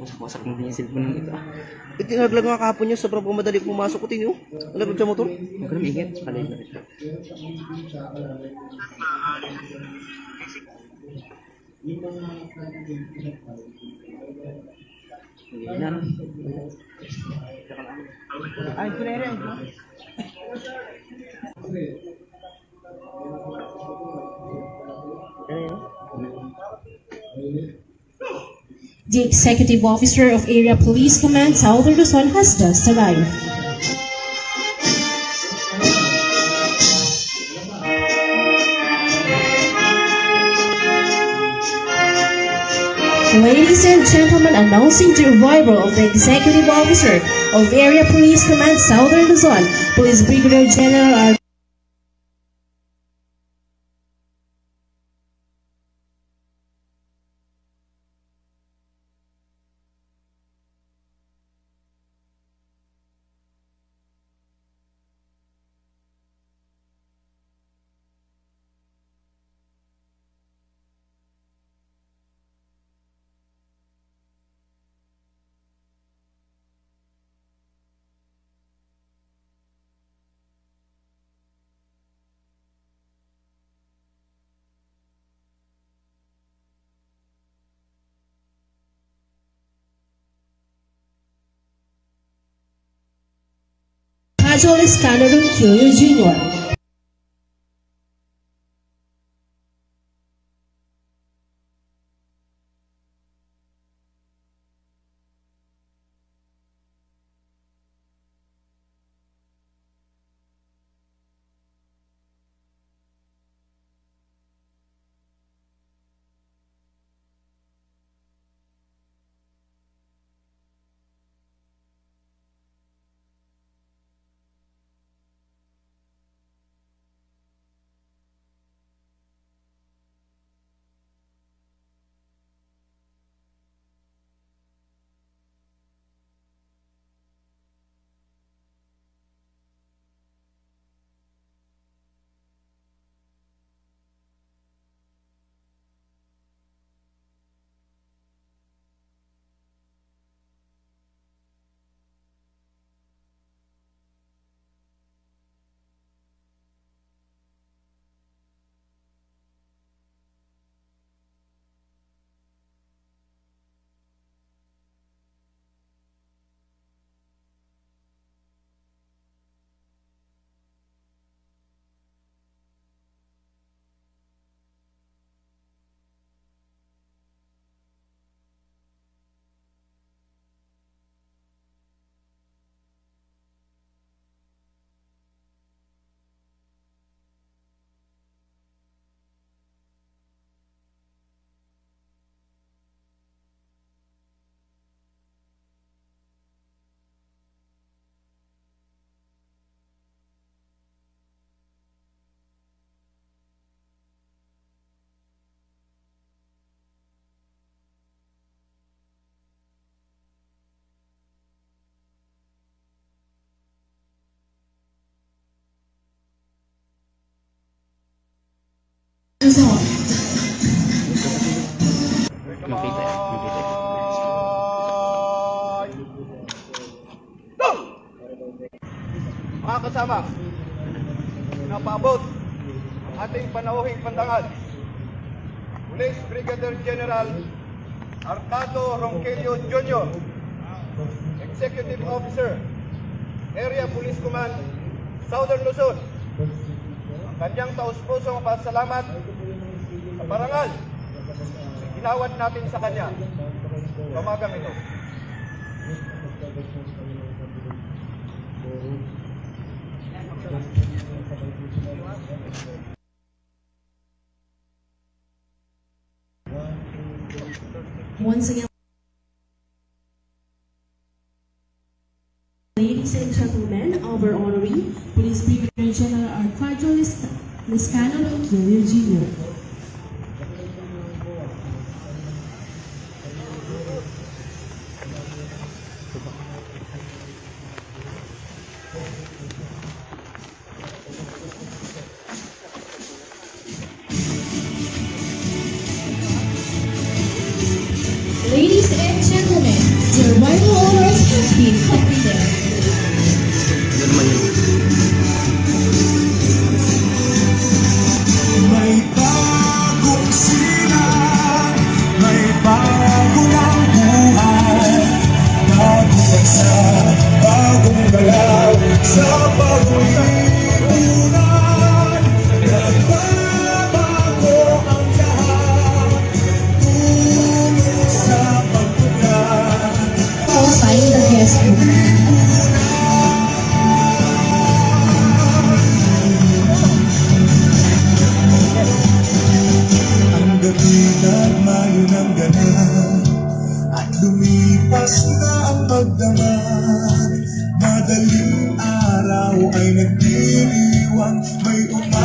Wasak-wasak na din yung cellphone ng ito. ah. Eh, tinaglag nga kahapon niya, sobrang pumadali pumasok ko, tinyo. Nalaglag sa motor. Huwag ka na maingit. Kalay na rin siya. Hindi na. no? The Executive Officer of Area Police Command Southern Luzon has just arrived. Ladies and gentlemen, announcing the arrival of the Executive Officer of Area Police Command Southern Luzon, Police Brigadier General R. Casual Escalero Quillo Jr. Luzon. Makita yan. Makita yan. Mga kasama, napaabot ang ating panauhing pandangal. Police Brigadier General Arcado Ronquillo Jr., Executive Officer, Area Police Command, Southern Luzon. Ang kanyang taus-pusong pasalamat sa parangal na ginawad natin sa kanya. Pamagang ito. Once again, ladies and gentlemen, our honoree, Police Brigadier General Arcadio Lis- Liscano Quillo Jr. nagdiriwang May umagang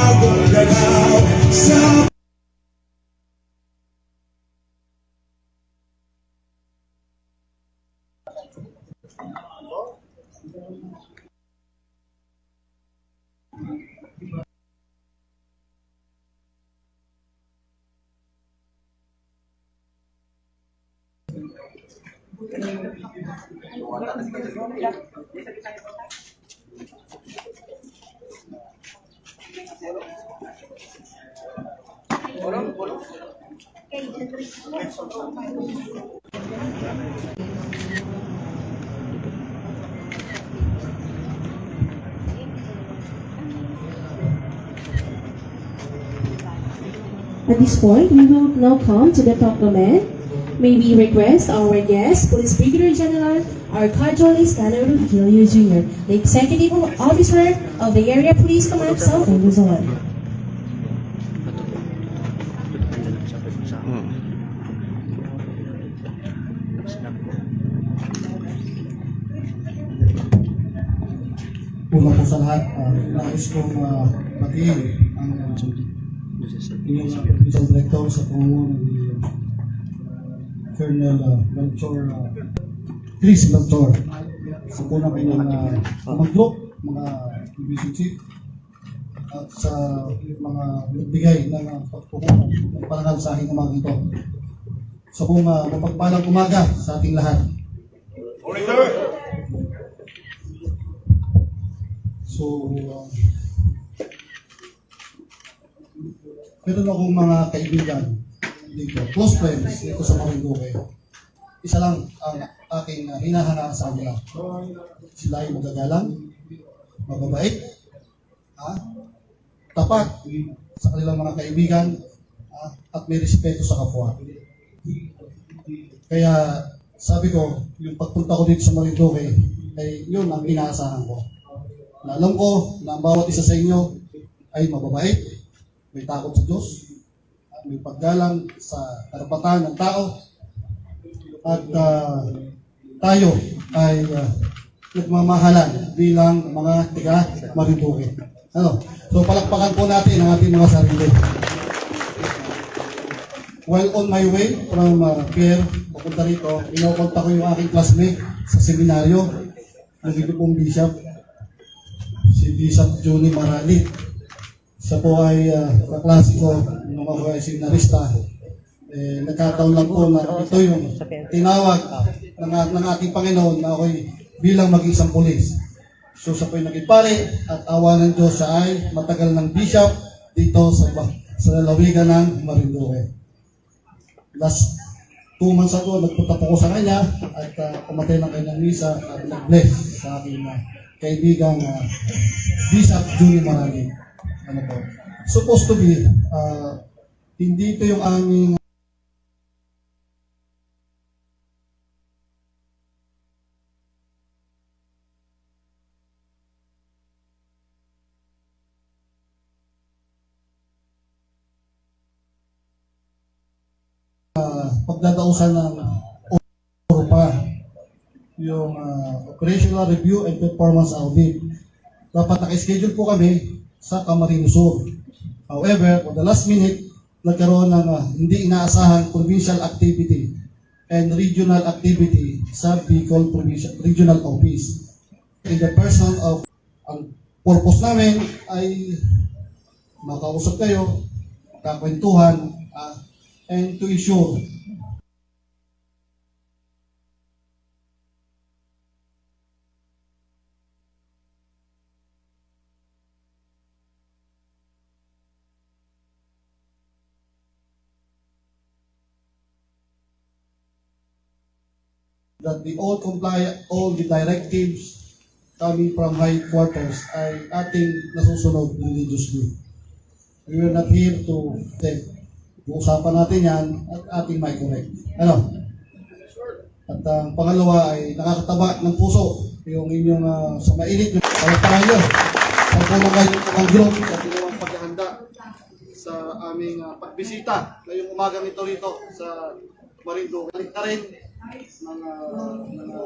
Gracias. At this point, we will now come to the top proclamation. May we request our guest, Police Brigadier General Arcadio Listano Ronquillo Jr., the Executive Officer of the Area Police Command Southern Luzon. Una po sa lahat, uh, nais kong uh, batiin ang uh, inyong uh, Director sa pangunguna ni uh, Colonel uh, Melchor, uh, Chris Melchor. Sa po ng uh, mga group, mga division chief, at sa mga nagbigay ng uh, pagpupunan ng parangal sa aking umaga ito. Sa pong uh, mapagpalang umaga sa ating lahat. Monitor! So, uh, meron akong mga kaibigan dito, close friends dito sa Marinduque. Isa lang ang aking uh, hinahangaan sa kanila. Sila ay magagalang, mababait, ha? tapat sa kanilang mga kaibigan, ha? at may respeto sa kapwa. Kaya sabi ko, yung pagpunta ko dito sa Marinduque, ay yun ang inaasahan ko na alam ko na bawat isa sa inyo ay mababait, may takot sa Diyos, may paggalang sa karapatan ng tao, at ah, tayo ay ah, nagmamahalan bilang mga tiga Marinduque. Ano? So palakpakan po natin ang ating mga sarili. While on my way from uh, Pierre, papunta rito, inokonta ko yung aking classmate sa seminaryo, nandito pong bishop, si Bishop Johnny Marali. Siya po ay uh, kaklase ko nung seminarista. Eh, nagkataon lang po na ito yung tinawag ng, ng ating Panginoon na ako'y bilang maging isang pulis. So sa po'y naging pare at awa ng Diyos siya ay matagal ng bishop dito sa, sa lalawigan ng Marinduque. Last two months ago, nagpunta po ko sa kanya at uh, kumatay ng kanyang misa at nag-bless sa aking uh, kaibigang uh, Bishop Juni Marami. Ano po? Supposed to be, uh, hindi ito yung aming pagdadausan ng ORPA, yung uh, Operational Review and Performance Audit. Dapat naka-schedule po kami sa Camarines Sur. However, for the last minute, nagkaroon ng uh, hindi inaasahang provincial activity and regional activity sa Bicol Provincial Regional Office. In the person of ang purpose namin ay makausap kayo, kakwentuhan, ah, and to issue that the all comply all the directives coming from high quarters ay ating nasusunod religiously. We are not here to take. Uusapan natin yan at ating may correct. Ano? At ang pangalawa ay nakakataba ng puso yung inyong uh, sa mainit yung palaparan nyo. Sa tulong kayo ng group sa ginawang paghahanda sa aming uh, pagbisita ngayong umagang ito rito sa Marinduque. Balik na rin mga mga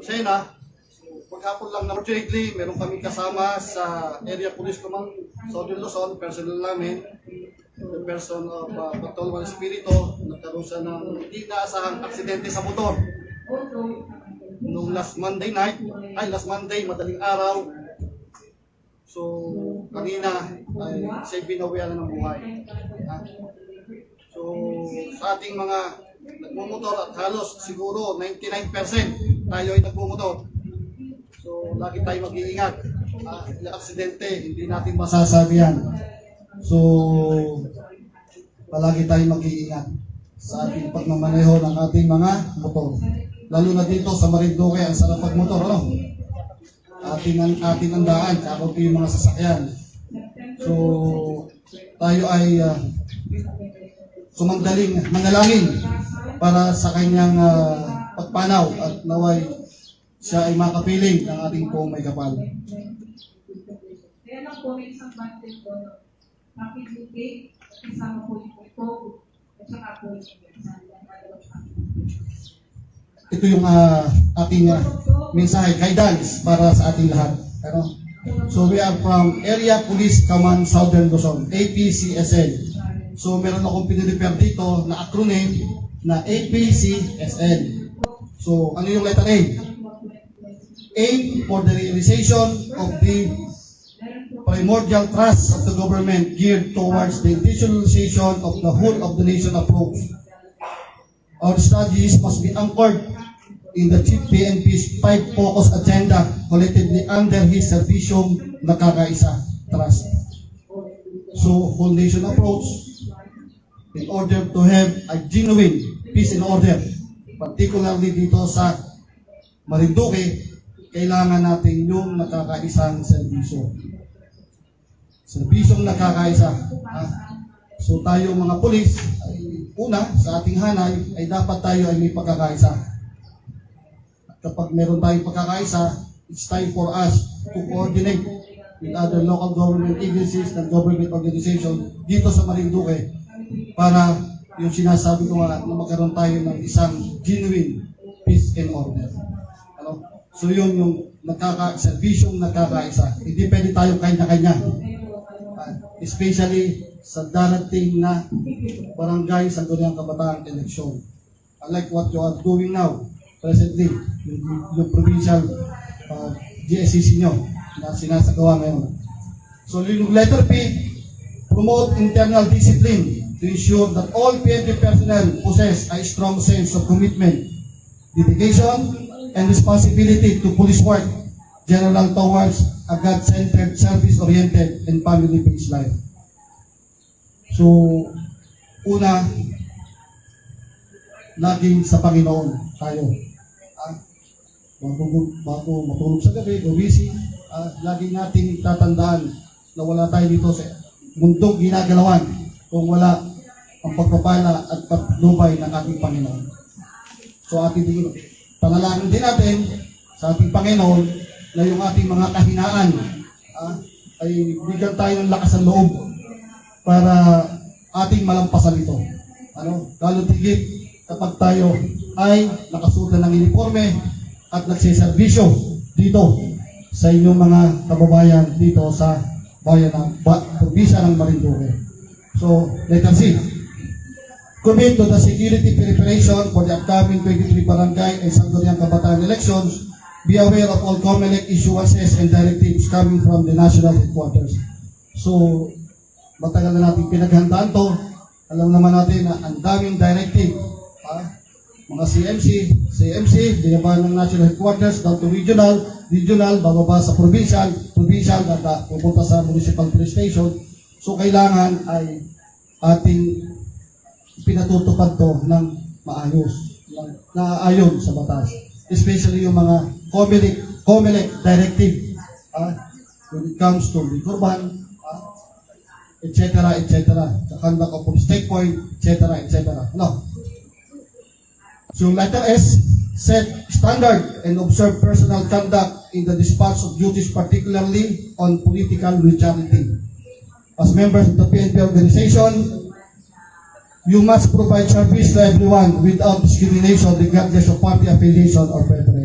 Lucena. Maghapon lang na fortunately, meron kami kasama sa Area Police Command Southern Luzon, personnel namin, the person of uh, Patrol One Espiritu, nagkaroon siya ng hindi naasahang aksidente sa motor. Nung last Monday night, ay last Monday, madaling araw, So, kanina ay siya binawian na ng buhay. Ha? So, sa ating mga nagmumotor at halos siguro 99% tayo ay nagmumotor. So, lagi tayo mag-iingat. Uh, aksidente, hindi natin masasabi yan. So, palagi tayo mag-iingat sa ating pagmamaneho ng ating mga motor. Lalo na dito sa Marinduque, ang sarap pagmotor, ano? ating ang ating ang daan, kapag yung mga sasakyan. So, tayo ay uh, sumangdaling manalangin para sa kanyang ah, pagpanaw at naway siya ay makapiling ng ating pong may kapal. Kaya lang po, may isang bundle po, birthday, kasama po yung ito, at saka po yung Ito yung ah, ating uh, mensahe, guidance para sa ating lahat. Ano? So we are from Area Police Command Southern Luzon, APCSL. So meron akong piniliper dito na acronym na APCSL. So ano yung letter A? aim for the realization of the primordial trust of the government geared towards the institutionalization of the whole of the nation approach. Our studies must be anchored in the Chief PNP's five focus agenda collectively under his servisyong nakakaisa trust. So, whole nation approach in order to have a genuine peace and order, particularly dito sa Marinduque, kailangan natin yung nakakaisang serbisyo. Serbisyong nakakaisa. Ha? So tayo mga pulis, ay, una, sa ating hanay, ay dapat tayo ay may pagkakaisa. At kapag meron tayong pagkakaisa, it's time for us to coordinate with other local government agencies and government organizations dito sa Marinduque para yung sinasabi ko nga na magkaroon tayo ng isang genuine peace and order. Ano? So yun yung nagkaka serbisyong nagkakaisa. Hindi pwede tayo kanya-kanya. Especially sa darating na barangay sa Sangguniang Kabataan election. Unlike what you are doing now, presently, yung, yung provincial uh, GSCC nyo na sinasagawa ngayon. So yung letter P, promote internal discipline to ensure that all PNP personnel possess a strong sense of commitment, dedication, and responsibility to police work, general towards a God-centered, service-oriented, and family-based life. So, una, laging sa Panginoon tayo. Ah, bago, bago matulog sa gabi, gumising, ah, lagi nating tatandaan na wala tayo dito sa mundong ginagalawan kung wala ang pagpapala at patnubay ng ating Panginoon. So ating panalangin din natin sa ating Panginoon na yung ating mga kahinaan ah, ay bigyan tayo ng lakas ng loob para ating malampasan ito. Ano? Lalo tigit kapag tayo ay nakasuot ng uniforme at nagsiservisyo dito sa inyong mga kababayan dito sa bayan ng ba, probinsya ng Marinduque. So, letter C. Commit to the security preparation for the upcoming 23 barangay and Sangguniang Kabataan elections. Be aware of all COMELEC issuances and directives coming from the national headquarters. So, matagal na natin pinaghandaan to. Alam naman natin na ang daming directive. Ha? Mga CMC, CMC, binaba ng national headquarters down to regional, regional, bababa sa provincial, provincial, at uh, pupunta sa municipal police station. So, kailangan ay ating pinatutupad to ng maayos, ng naaayon sa batas. Especially yung mga COMELEC, COMELEC directive ah, when it comes to liquor ban, ah, etc., etc., the conduct of checkpoint, etc., etc. No. So letter S, set standard and observe personal conduct in the dispatch of duties, particularly on political neutrality. As members of the PNP organization, you must provide service to everyone without discrimination regardless of party affiliation or preference.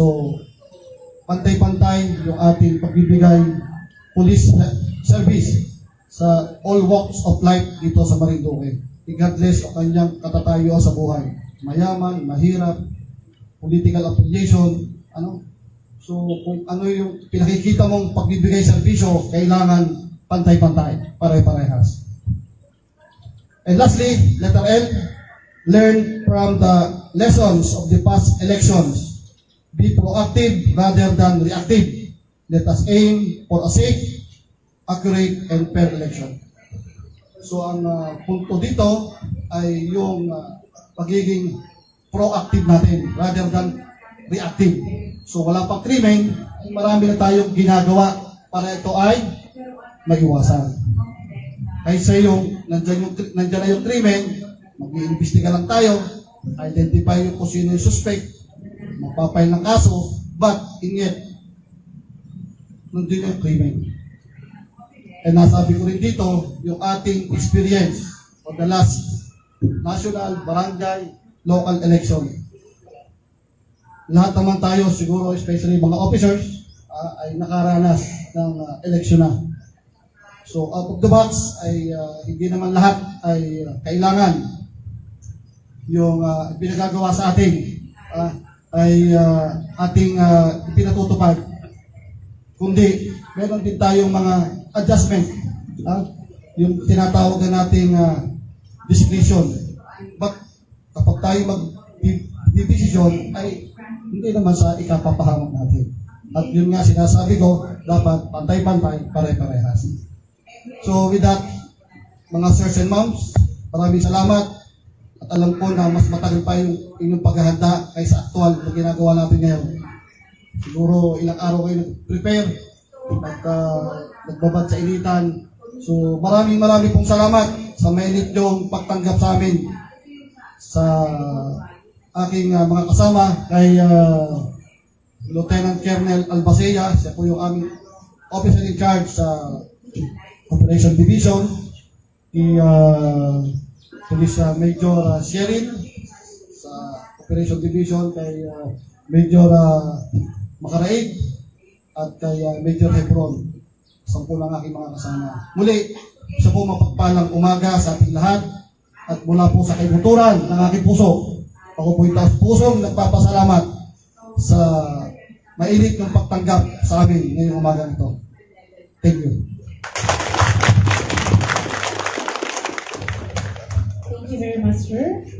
So, pantay-pantay yung ating pagbibigay police service sa all walks of life dito sa Marinduque. Regardless o kanyang katatayo sa buhay. Mayaman, mahirap, political affiliation, ano? So, kung ano yung pinakikita mong pagbibigay serbisyo, kailangan pantay-pantay, pare-parehas. And lastly, letter L, learn from the lessons of the past elections. Be proactive rather than reactive. Let us aim for a safe, accurate, and fair election. So ang uh, punto dito ay yung uh, pagiging proactive natin rather than reactive. So wala pang krimen, marami na tayong ginagawa para ito ay maiwasan. Kaysa yung nandyan, yung, nandyan na yung krimen, mag-iimbestiga lang tayo, identify yung kung sino yung suspect, magpapail ng kaso, but in yet, nandun yung krimen. And nasabi ko rin dito, yung ating experience for the last national, barangay, local election. Lahat naman tayo, siguro especially mga officers, ah, ay nakaranas ng uh, eleksyon na. So out of the box ay uh, hindi naman lahat ay uh, kailangan yung uh, pinagagawa sa atin uh, ay uh, ating uh, pinatutupad. Kundi meron din tayong mga adjustment. Uh, yung tinatawag na nating uh, discretion. But kapag tayo mag-decision ay hindi naman sa ikapapahamak natin. At yun nga sinasabi ko, dapat pantay-pantay, pare-parehas. So with that, mga sirs and moms, maraming salamat. Alam ko na mas matagal pa yung inyong paghahanda kaysa aktual na ginagawa natin ngayon. Siguro ilang araw kayo nag-prepare at uh, nagbabad sa initan. So maraming maraming pong salamat sa mainit yung pagtanggap sa amin sa aking uh, mga kasama kay uh, Lieutenant Colonel Albacea, siya po yung aming officer in charge sa Operation Division, si uh, Police uh, Major uh, Sheryl sa Operation Division kay uh, Major uh, Makaraig at kay uh, Major Hebron. Sampu lang aking mga kasama. Muli, sa po mapagpalang umaga sa ating lahat at mula po sa kaibuturan ng aking puso. Ako po itaas pusong nagpapasalamat sa mainit ng pagtanggap sa amin ngayong umaga ito. Thank you. You very much, sir.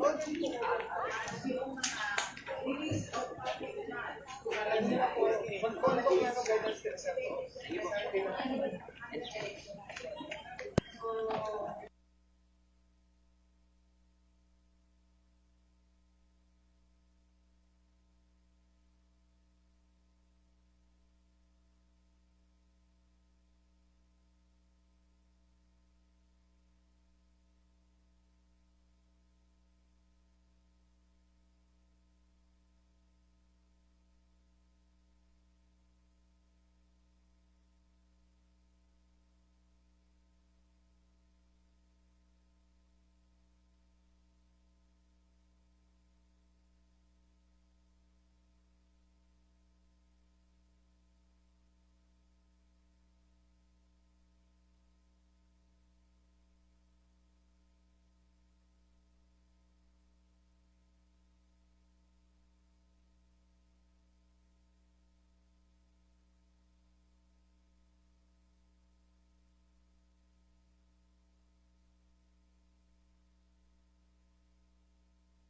Thank you.